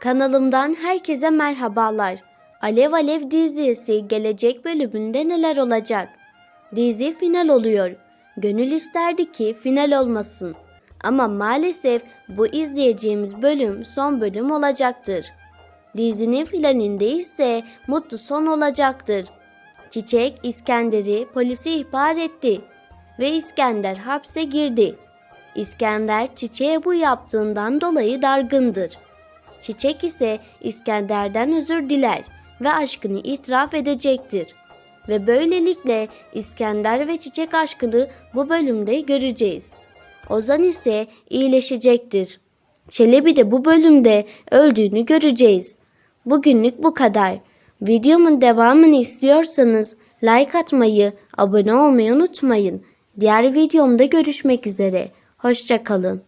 Kanalımdan herkese merhabalar. Alev Alev dizisi gelecek bölümünde neler olacak? Dizi final oluyor. Gönül isterdi ki final olmasın. Ama maalesef bu izleyeceğimiz bölüm son bölüm olacaktır. Dizinin finalinde ise mutlu son olacaktır. Çiçek İskender'i polise ihbar etti ve İskender hapse girdi. İskender Çiçek'e bu yaptığından dolayı dargındır. Çiçek ise İskender'den özür diler ve aşkını itiraf edecektir. Ve böylelikle İskender ve Çiçek aşkını bu bölümde göreceğiz. Ozan ise iyileşecektir. Çelebi de bu bölümde öldüğünü göreceğiz. Bugünlük bu kadar. Videomun devamını istiyorsanız like atmayı, abone olmayı unutmayın. Diğer videomda görüşmek üzere. Hoşçakalın.